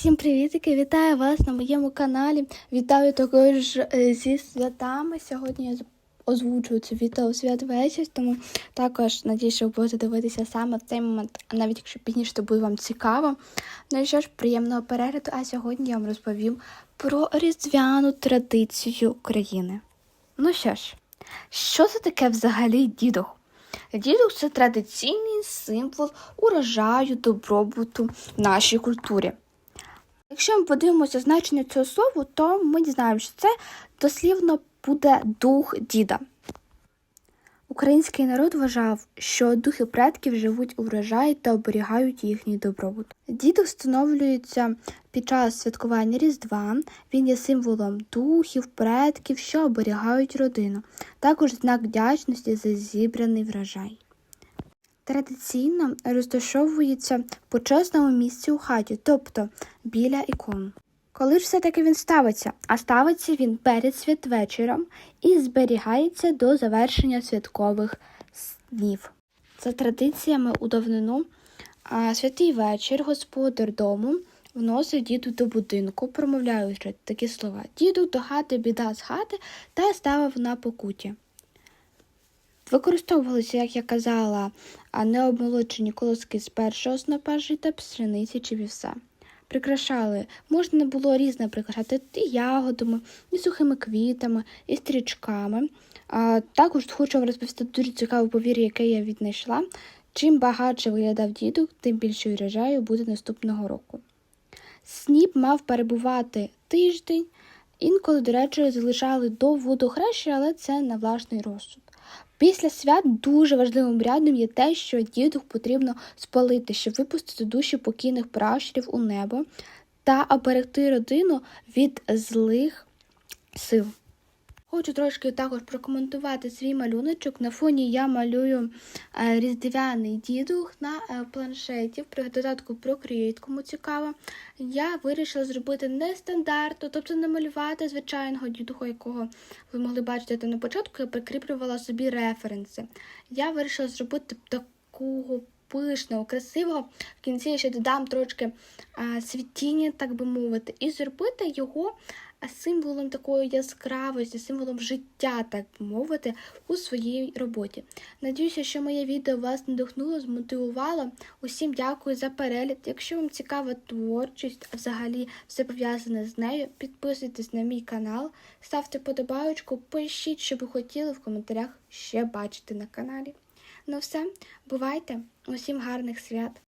Всім привітики! Вітаю вас на моєму каналі. Вітаю також е, зі святами. Сьогодні я озвучую це відео святвечір, тому також надію, що ви будете дивитися саме в цей момент, навіть якщо пізніше то буде вам цікаво. Ну і що ж, приємного перегляду, а сьогодні я вам розповім про різдвяну традицію України. Ну що ж, що це таке взагалі дідух? Дідух це традиційний символ урожаю, добробуту в нашій культурі. Якщо ми подивимося значення цього слова, то ми дізнаємося, що це дослівно буде дух діда. Український народ вважав, що духи предків живуть у врожаї та оберігають їхній добробут. Дідух встановлюється під час святкування Різдва. Він є символом духів, предків, що оберігають родину, також знак вдячності за зібраний врожай. Традиційно розташовується в почесному місці у хаті, тобто біля ікон. Коли ж все-таки він ставиться? А ставиться він перед святвечором і зберігається до завершення святкових днів. За традиціями у давнину святий вечір господар дому вносив діду до будинку, промовляючи такі слова Діду до хати, біда з хати та ставив на покуті. Використовувалися, як я казала, необмолоджені колоски з першого снопа жита, пшениці чи вівса. Прикрашали, можна було різне прикрашати і ягодами, і сухими квітами, і стрічками. А також хочу вам розповісти дуже цікаве повір'я, яке я віднайшла. Чим багатше виглядав дідух, тим більше урожаю буде наступного року. Сніп мав перебувати тиждень, інколи, до речі, залишали до водохреща, але це на власний розсуд. Після свят дуже важливим обрядом є те, що дідух потрібно спалити, щоб випустити душі покійних пращурів у небо та оберегти родину від злих сил. Хочу трошки також прокоментувати свій малюночок. На фоні я малюю е, різдвяний дідух на е, планшеті при додатку Procreate, кому цікаво. Я вирішила зробити нестандартно, тобто не малювати звичайного дідуха, якого ви могли бачити на початку, я прикріплювала собі референси. Я вирішила зробити такого пишного, красивого. В кінці я ще додам трошки світіння, так би мовити, і зробити його символом такої яскравості, символом життя, так би мовити, у своїй роботі. Надіюся, що моє відео вас надихнуло, змотивувало. Усім дякую за перегляд. Якщо вам цікава творчість, а взагалі все пов'язане з нею, підписуйтесь на мій канал, ставте подобаючку, пишіть, що ви хотіли в коментарях ще бачити на каналі. Ну все, бувайте, усім гарних свят!